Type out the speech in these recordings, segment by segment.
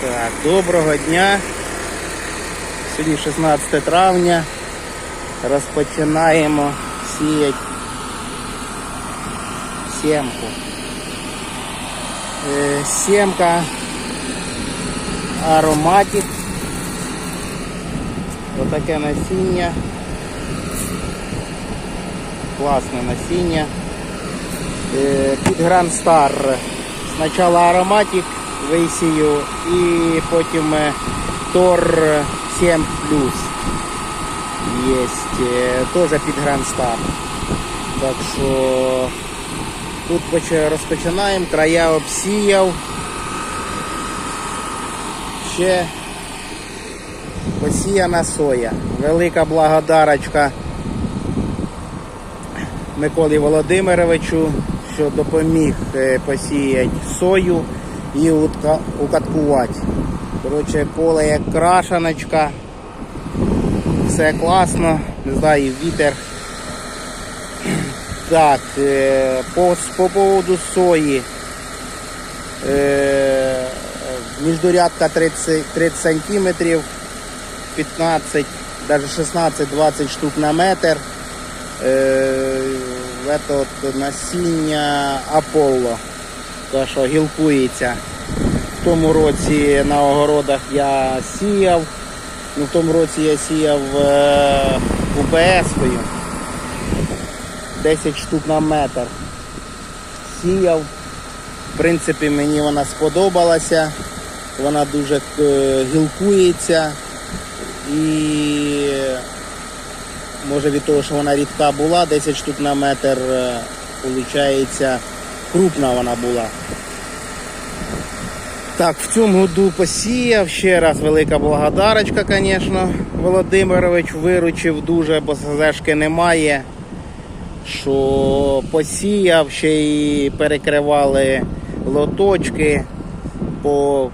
Так, доброго дня. Сьогодні 16 травня. Розпочинаємо сіяти сімку. Е, Сімка ароматик. Отаке насіння. Класне насіння. Е, Під Grand Star. Спочатку ароматик висію і потім е, Тор 7 плюс. Есть е, теж під Star. Так що тут розпочинаємо, края обсіяв. Ще посіяна соя. Велика благодарочка Миколі Володимировичу, що допоміг е, посіяти сою і утка- укаткувати. Коротше, поле як крашаночка. Все класно, не знаю, вітер. Так, е, по, по поводу сої. Е, Міждурядка 30, 30 сантиметрів, 15, навіть 16-20 штук на метр. Е, это от насіння Аполло, те, що гілкується. В тому році на огородах я сіяв. Ну, в тому році я сіяв е, УПС-кою. 10 штук на метр. Сіяв. В принципі, мені вона сподобалася. Вона дуже е, гілкується і може від того, що вона рідка була, 10 штук на метр, виходить, крупна вона була. Так, в цьому году посіяв. Ще раз велика благодарочка, звісно, Володимирович виручив дуже, бо СЗшки немає. Що посіяв, ще й перекривали лоточки. По...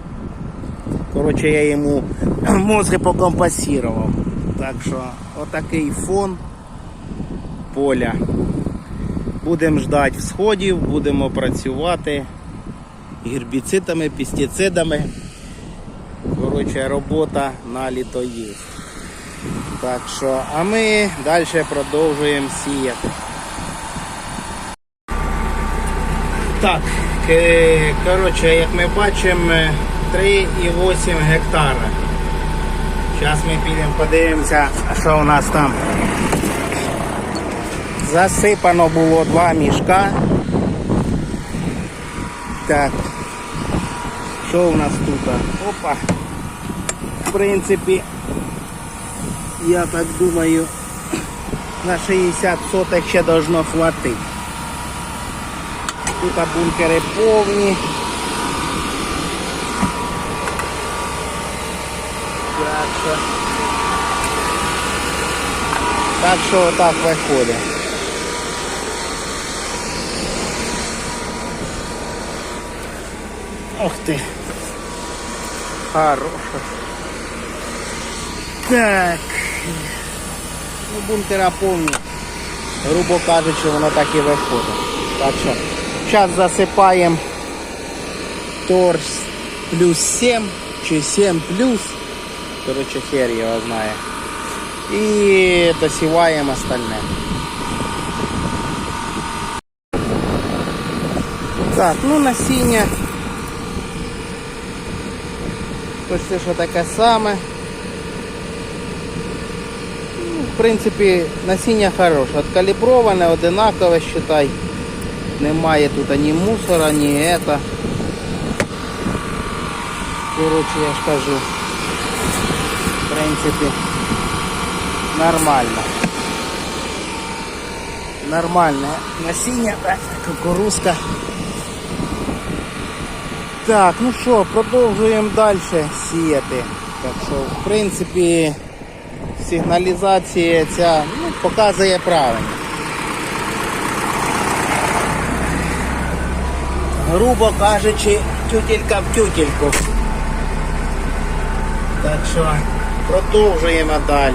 Коротше, я йому мозги покомпасірував. Так що отакий фон поля. Будемо ждати всходів, будемо працювати гербіцидами, пестицидами. Коротше, робота на літо є. Так що, а ми далі продовжуємо сіяти. Так, е, коротше, як ми бачимо, 3,8 гектара. Зараз ми підемо подивимося, що у нас там. Засипано було два мішка. Так. Що у нас тут? Опа. В принципі, я так думаю, на 60 соток ще должно хватити. Тут бункери повні. Так що, так що отак виходить. Ох ти. Хороша. Так. Ну, бункера повні. Грубо кажучи, воно так і виходить. Так що, зараз засипаємо торс плюс 7 чи 7 плюс. Короче, хер його знає. І досіваємо остальне. Так, ну насіння. Почти що таке саме. Ну, в принципі, насіння хороше. Откаліброване, одинакове, считай. Немає тут ні мусора, ні это. Коротше, я ж кажу. В принципі, нормально. Нормальне насіння, кукурузка. Так, ну що, продовжуємо далі сіяти. Так що, в принципі, сигналізація ця ну, показує правильно. Грубо кажучи, тютелька в тютельку. Так що продовжуємо далі.